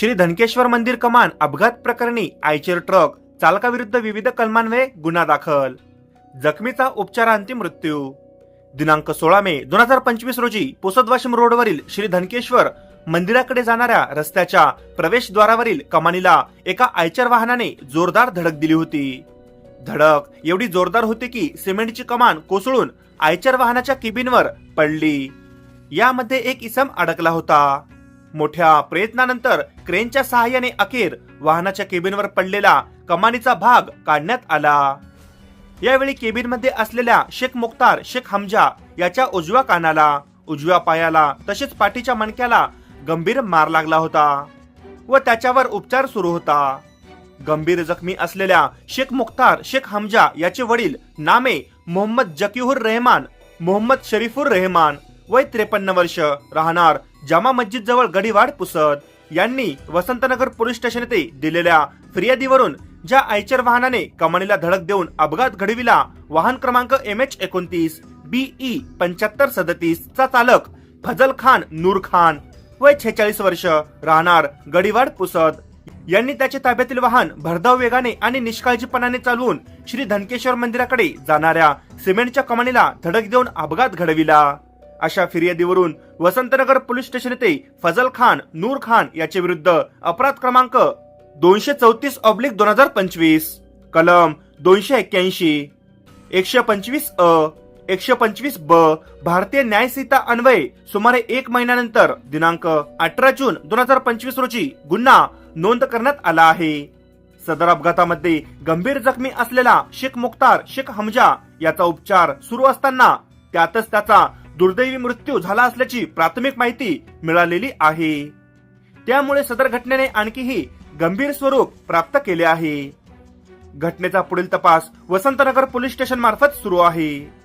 श्री धनकेश्वर मंदिर कमान अपघात प्रकरणी आयचर ट्रक चालकाविरुद्ध विविध कलमान्वये गुन्हा दाखल. जखमीचा उपचारांती मृत्यू. दिनांक सोळा मे दोन हजार पंचवीस रोजी पुसदवाशिम रोडवरील श्री धनकेश्वर मंदिराकडे जाणाऱ्या रस्त्याच्या प्रवेशद्वारावरील कमानीला एका आयचर वाहनाने जोरदार धडक दिली होती. धडक एवढी जोरदार होती की सिमेंटची कमान कोसळून आयचर वाहनाच्या केबिनवर पडली. यामध्ये एक इसम अडकला होता. मोठ्या प्रयत्नानंतर क्रेनच्या सहाय्याने अखेर वाहनाच्या केबिनवर पडलेला कमानीचा भाग काढण्यात आला. यावेळी केबिनमध्ये असलेल्या शेख मुख्तार शेख हमजा याच्या उजव्या कानाला उजव्या पायाला तसेच पाठीच्या मणक्याला गंभीर मार लागला होता व त्याच्यावर उपचार सुरू होता. गंभीर जखमी असलेल्या शेख मुख्तार शेख हमजा याचे वडील नामे मोहम्मद जकीहुर रहमान मोहम्मद शरीफुर रहमान वय त्रेपन्न वर्ष राहणार जामा मस्जिद जवळ गडीवाड पुसत. यांनी वसंतनगर पोलीस स्टेशन येथे दिलेल्या फिर्यादीवरून ज्या आयचर वाहनाने कमानीला धडक देऊन अपघात घडविला वाहन क्रमांक एम एच एकोणतीस बीई पंच्याहत्तर सदतीस चा चालक फजल खान नूर खान वय छेचाळीस वर्ष राहणार गडीवाड पुसत. यांनी त्याच्या ताब्यातील वाहन भरधाव वेगाने आणि निष्काळजीपणाने चालवून श्री धनकेश्वर मंदिराकडे जाणाऱ्या सिमेंटच्या कमानीला धडक देऊन अपघात घडविला. अशा फिर्यादीवरून वसंतनगर पोलीस स्टेशन येथे फजल खान नूर खान याच्या विरुद्ध अपराध क्रमांक दोनशे चौतीस ऑब्लिक दोन हजार पंचवीस. कलम दोनशे एक्क्याऐंशी. एकशे पंचवीस अ एकशे पंचवीस ब भारतीय न्यायसंहिता अन्वये सुमारे एक महिन्यानंतर दिनांक अठरा जून दोन हजार पंचवीस रोजी गुन्हा नोंद करण्यात आला आहे. सदर अपघातामध्ये गंभीर जखमी असलेला शेख मुख्तार शेख हमजा याचा उपचार सुरू असताना त्यातच त्याचा दुर्दैवी मृत्यू झाला असल्याची प्राथमिक माहिती मिळालेली आहे. त्यामुळे सदर घटनेने आणखीही गंभीर स्वरूप प्राप्त केले आहे. घटनेचा पुढील तपास वसंतनगर पोलीस स्टेशन मार्फत सुरू आहे.